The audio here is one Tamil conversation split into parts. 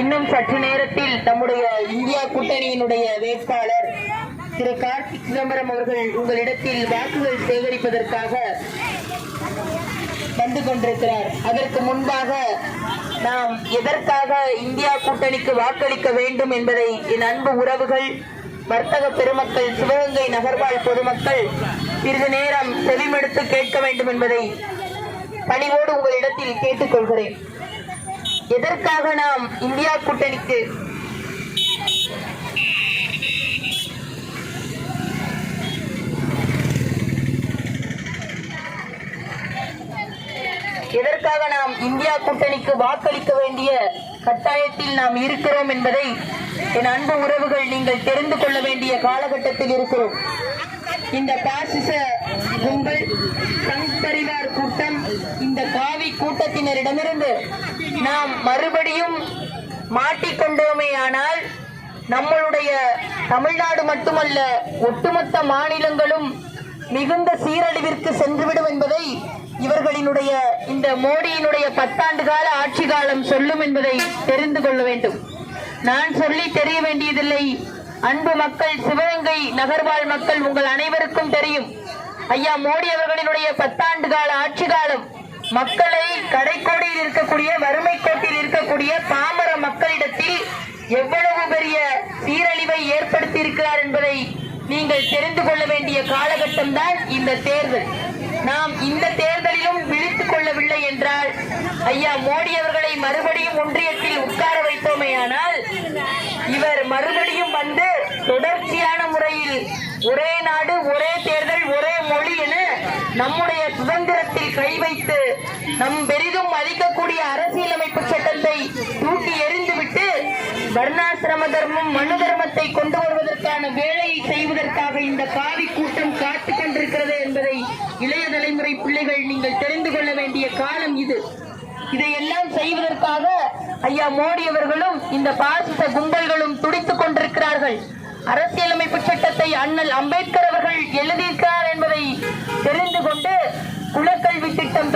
இன்னும் சற்று நேரத்தில் நம்முடைய இந்தியா கூட்டணியினுடைய வேட்பாளர் திரு கார்த்திக் சிதம்பரம் அவர்கள் உங்களிடத்தில் வாக்குகள் சேகரிப்பதற்காக வந்து கொண்டிருக்கிறார். அதற்கு முன்பாக நாம் எதற்காக இந்தியா கூட்டணிக்கு வாக்களிக்க வேண்டும் என்பதை என் அன்பு உறவுகள் வர்த்தக பெருமக்கள் சிவகங்கை நகர்வாழ் பொதுமக்கள் சிறிது நேரம் செவிமெடுத்து கேட்க வேண்டும் என்பதை பணிவோடு உங்களிடத்தில் கேட்டுக்கொள்கிறேன். எதற்காக நாம் இந்தியா கூட்டணிக்கு எதற்காக நாம் இந்தியா கூட்டணிக்கு வாக்களிக்க வேண்டிய கட்டாயத்தில் நாம் இருக்கிறோம் என்பதை என் அன்பு உறவுகள் நீங்கள் தெரிந்து கொள்ள வேண்டிய காலகட்டத்தில் இருக்கிறோம். இந்த பாசிச கும்பல் சங் பரிவார் கூட்டம் இந்த காவி கூட்டத்தினரிடமிருந்து நாம் மறுபடியும் மாட்டிக்கொண்டோமே ஆனால் நம்மளுடைய தமிழ்நாடு மட்டுமல்ல ஒட்டுமொத்த மாநிலங்களும் மிகுந்த சீரழிவிற்கு சென்றுவிடும் என்பதை இவர்களினுடைய இந்த மோடியினுடைய பத்தாண்டு கால ஆட்சி காலம் சொல்லும் என்பதை தெரிந்து கொள்ள வேண்டும். நான் சொல்லி தெரிய வேண்டியதில்லை. அன்பு மக்கள் சிவகங்கை நகர்வாழ் மக்கள் உங்கள் அனைவருக்கும் தெரியும். ஐயா மோடி அவர்களினுடைய பத்தாண்டு கால ஆட்சி காலம் மக்களை கடைக்கோடியில் இருக்கக்கூடிய வறுமை கோட்டில் இருக்கக்கூடிய பாமர மக்களிடத்தில் எவ்வளவு பெரிய சீரழிவை ஏற்படுத்தி இருக்கிறார் என்பதை நீங்கள் தெரிந்து கொள்ள வேண்டிய காலகட்டம் தான் இந்த தேர்தல். நாம் இந்த தேர்தலிலும் விழித்துக் கொள்ளவில்லை என்றால் ஐயா மோடி அவர்களை மறுபடியும் ஒன்றியத்தில் உட்கார வைத்தோமேயானால் இவர் மறுபடியும் வந்து தொடர்ச்சியான முறையில் ஒரே நாடு ஒரே தேர்தல் ஒரே மொழி என நம்முடைய சுதந்திரத்தில் கை வைத்து நம் பெரிதும் மதிக்கக்கூடிய அரசியலமைப்பு சட்டத்தை தூக்கி எறிந்துவிட்டு வர்ணாசிரம தர்மம் மனு தர்மத்தை கொண்டு வருவதற்கான வேலையை செய்வதற்காக இந்த காவி கூட்டம் காத்துக் கொண்டிருக்கிறது என்பதை இளைய தலைமுறை பிள்ளைகள் நீங்கள் தெரிந்து கொள்ள வேண்டிய காலம் இது. இதையெல்லாம் செய்வதற்காக ஐயா மோடி அவர்களும் இந்த பாசிச கும்பல்களும் துடித்துக் கொண்டிருக்கிறார்கள். அரசியலமைப்பு சட்டத்தை அண்ணல் அம்பேத்கர் அவர்கள் எழுதியிருக்கிறார் என்பதை தெரிந்து கொண்டு குலக்கல்வி திட்டம்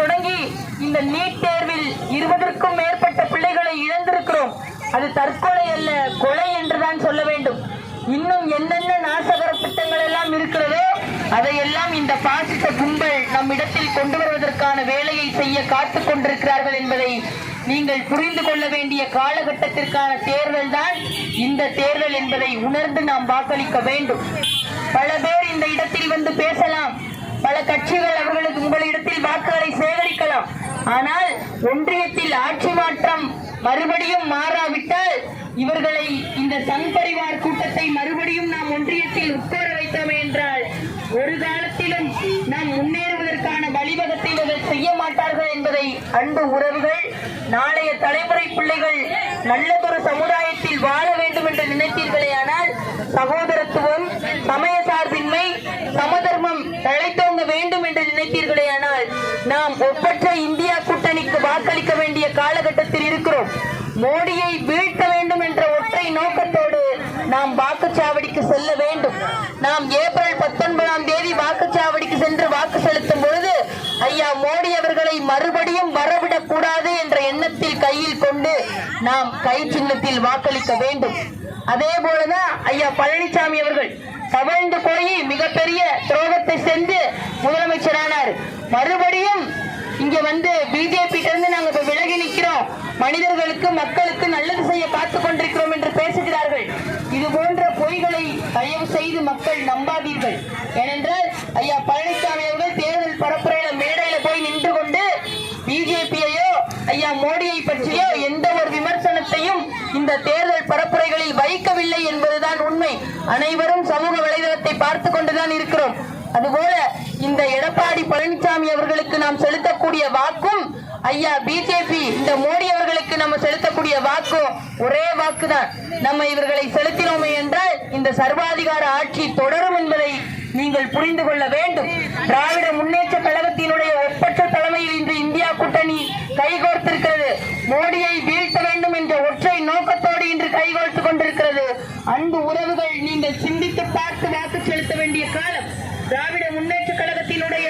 இந்த நீட் தேர்வில் இருபதற்கும் மேற்பட்ட பிள்ளைகளை இழந்திருக்கிறோம். அது தற்கொலை அல்ல கொலை என்றுதான் சொல்ல வேண்டும். இன்னும் என்னென்ன நாசகர திட்டங்கள் எல்லாம் இருக்கிறதோ அதையெல்லாம் இந்த பாசிச கும்பல் நம்மிடத்தில் கொண்டு வருவதற்கான வேலையை செய்ய காத்து கொண்டிருக்கிறார்கள் என்பதை நீங்கள் புரிந்து கொள்ள வேண்டிய காலகட்டத்திற்கான தேர்தல் தான் இந்த தேர்தல் என்பதை உணர்ந்து நாம் வாக்களிக்க வேண்டும். பல பேர் இந்த இடத்தில் வந்து பேசலாம். பல கட்சிகள் அவர்களுக்கு உங்களிடத்தில் வாக்குகளை ஆனால் ஒன்றியத்தில் ஆட்சி மாற்றம் மறுபடியும் மாறாவிட்டால் இவர்களை இந்த சங் பரிவார் கூட்டத்தை மறுபடியும் நாம் ஒன்றியத்தில் உட்கார வைத்தோமே என்றால் ஒரு காலத்திலும் நாம் முன்னேறுவதற்கான வழிவகத்தை இவர்கள் செய்ய மாட்டார்கள் என்பதை அன்பு உறவுகள் நாளைய தலைமுறை பிள்ளைகள் நல்லதொரு சமுதாயத்தில் வாழ வேண்டும் என்று நினைத்தீர்களே ஆனால் சகோதரத்துவம் சமய சார்பின்மை சமதர்மம் தழைத்தோங்க வேண்டும் என்று நினைத்தீர்களே ஆனால் நாம் ஒப்பற்ற இந்தியா கூட்டணிக்கு வாக்களிக்க வேண்டிய காலகட்டத்தில் இருக்கிறோம். மோடியை வீழ்த்த வேண்டும் என்ற ஒற்றை நோக்கத்தோடு நாம் வாக்குச்சாவடிக்கு செல்ல வேண்டும். நாம் ஏப்ரல் பத்தொன்பதாம் தேதி வாக்குச்சாவடிக்கு சென்று வாக்கு செலுத்தும் பொழுது ஐயா மோடி அவர்களை மறுபடியும் வரவிடக் கூடாது என்ற எண்ணத்தில் கையில் கொண்டு நாம் கை சின்னத்தில் வாக்களிக்க வேண்டும். அதே போலதான் ஐயா பழனிசாமி அவர்கள் தவழ்ந்து போய் மிகப்பெரிய துரோகத்தை சென்று முதலமைச்சரானார். மறுபடியும் இங்க வந்து பிஜேபி இருந்து நாங்க இப்ப விலகி நிக்கிறோம். மனிதர்களுக்கு மக்களுக்கு நல்லது செய்ய பார்த்து கொண்டிருக்கிறோம் என்று பேசுகிறார்கள். இது போன்ற பொய்களை தயவு செய்து மக்கள் நம்பாதீர்கள். ஏனென்றால் ஐயா பழனிசாமி அவர்கள் தேர்தல் பரப்புரையில மேடையில போய் நின்று கொண்டு பிஜேபியையோ ஐயா மோடியை பற்றியோ எந்த ஒரு விமர்சனத்தையும் இந்த தேர்தல் பரப்புரைகளில் வைக்கவில்லை என்பதுதான் உண்மை. அனைவரும் சமூக வலைதளத்தை பார்த்து கொண்டுதான் இருக்கிறோம். அதுபோல இந்த எடப்பாடி பழனிசாமி அவர்களுக்கு நாம் செலுத்தக்கூடிய வாக்கும் ஐயா பிஜேபி இந்த மோடி அவர்களுக்கு நம்ம செலுத்தக்கூடிய வாக்கும் ஒரே வாக்குதான். நம்ம இவர்களை செலுத்தினோமே என்றால் இந்த சர்வாதிகார ஆட்சி தொடரும் என்பதை நீங்கள் புரிந்து கொள்ள வேண்டும். திராவிட முன்னேற்ற கழகத்தினுடைய ஒப்பற்ற தலைமையில் இன்று இந்தியா கூட்டணி கைகோர்த்திருக்கிறது. மோடியை வீழ்த்த வேண்டும் என்ற ஒற்றை நோக்கத்தோடு இன்று கைகோர்த்து கொண்டிருக்கிறது. அன்பு உறவுகள் நீங்கள் சிந்தித்து பார்த்து வாக்கு செலுத்த வேண்டிய காலம். திராவிட முன்னேற்ற கழகத்தினுடைய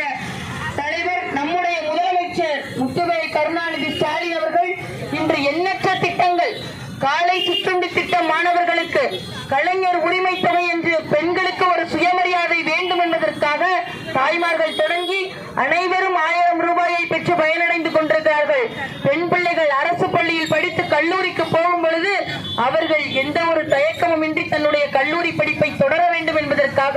தலைவர் நம்முடைய முதலமைச்சர் முத்துவேல் கருணாநிதி ஸ்டாலின் அவர்கள் இன்று எண்ணற்ற திட்டங்கள் காலை சிற்றுண்டி திட்டம் மாணவர்களுக்கு கலைஞர் உரிமை தொகை என்று பெண்களுக்கு ஒரு சுயமரியாதை வேண்டும் என்பதற்காக தாய்மார்கள் தொடங்கி அனைவரும் ஆயிரம் ரூபாயை பெற்று பயனடைந்து கொண்டிருக்கிறார்கள் பெண் பிள்ளைகள் அரசு பள்ளியில் படித்து கல்லூரிக்கு போகும் பொழுது அவர்கள் எந்த ஒரு தயக்கமும் தன்னுடைய கல்லூரி படிப்பை தொடர வேண்டும் என்பதற்காக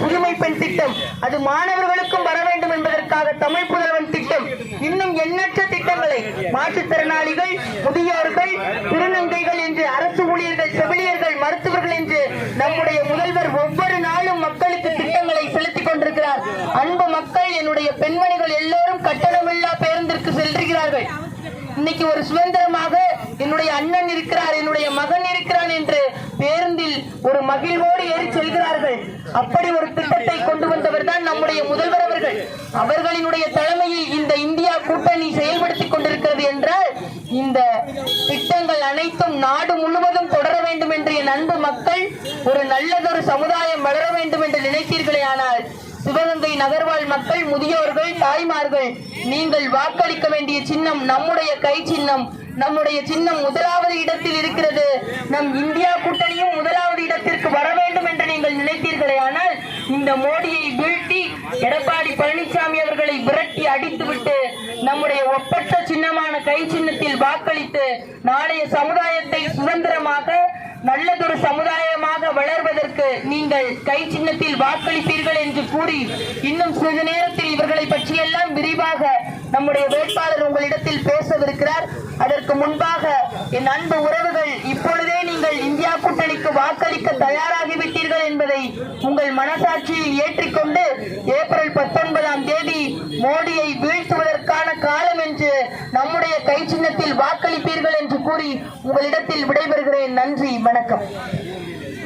புதுமை பெண் திட்டம் அது மாணவர்களுக்கும் வர வேண்டும் என்பதற்காக தமிழ் புதல்வன் திட்டம் இன்னும் எண்ணற்ற திட்டங்களை மாற்றுத்திறனாளிகள் முதியோர்கள் திருநங்கைகள் என்று அரசு ஊழியர்கள் செவிலியர்கள் மருத்துவர்கள் என்று நம்முடைய முதல்வர் ஒவ்வொரு நாளும் மக்களுக்கு திட்டங்களை செலுத்திக் கொண்டிருக்கிறார். அன்பு மக்கள் என்னுடைய பெண்மணிகள் எல்லோரும் கட்டணமில்லா பேருந்திற்கு செல்கிறார்கள். இன்னைக்கு ஒரு சுதந்திரமாக என்னுடைய அண்ணன் இருக்கிறார் என்னுடைய மகன் இருக்கிறான் என்று பேருந்தில் ஒரு மகிழ்வோடு ஏறி செல்கிறார்கள். அப்படி ஒரு திட்டத்தை கொண்டு வந்தவர் தான் நம்முடைய முதல்வர் அவர்கள். அவர்களினுடைய தலைமையில் இந்த இந்தியா கூட்டணி செயல்படுத்திக் கொண்டிருக்கிறது என்றால் இந்த திட்டங்கள் அனைத்தும் நாடு முழுவதும் தொடர வேண்டும் என்று என் அன்பு மக்கள் ஒரு நல்லதொரு சமுதாயம் வளர வேண்டும் என்று நினைத்தீர்களே ஆனால் சிவகங்கை நகர்வாழ் மக்கள் முதியோர்கள் தாய்மார்கள் நீங்கள் வாக்களிக்க வேண்டிய சின்னம் நம்முடைய கை சின்னம். நம்முடைய சின்னம் முதலாவது இடத்தில் இருக்கிறது. நம் இந்தியா கூட்டணியும் முதலாவது இடத்திற்கு வர வேண்டும் என்று நீங்கள் நினைத்தீர்களே ஆனால் இந்த மோடியை வீழ்த்தி எடப்பாடி பழனிசாமி அவர்களை விரட்டி அடித்துவிட்டு நம்முடைய ஒப்பற்ற சின்னமான கை சின்னத்தில் வாக்களித்து நாளைய சமுதாயத்தை சுதந்திரமாக நல்லதொரு சமுதாயமாக வளர்வதற்கு நீங்கள் கை சின்னத்தில் வாக்களிப்பீர்கள் என்று கூறி இன்னும் சிறிது நேரத்தில் இவர்களை பற்றியெல்லாம் விரிவாக நம்முடைய வேட்பாளர் உங்களிடத்தில் பேசவிருக்கிறார். அதற்கு முன்பாக என் அன்பு உறவுகள் இப்பொழுதே நீங்கள் இந்தியா கூட்டணிக்கு வாக்களிக்க தயாராகிவிட்டீர்கள் என்பதை உங்கள் மனசாட்சியில் ஏற்றிக்கொண்டு ஏப்ரல் பத்தொன்பதாம் தேதி மோடியை வீழ்த்துவதற்கான காலம் என்று நம்முடைய கை சின்னத்தில் வாக்களிப்பீர்கள் என்று கூறி உங்களிடத்தில் விடைபெறுகிறேன். நன்றி வணக்கம்.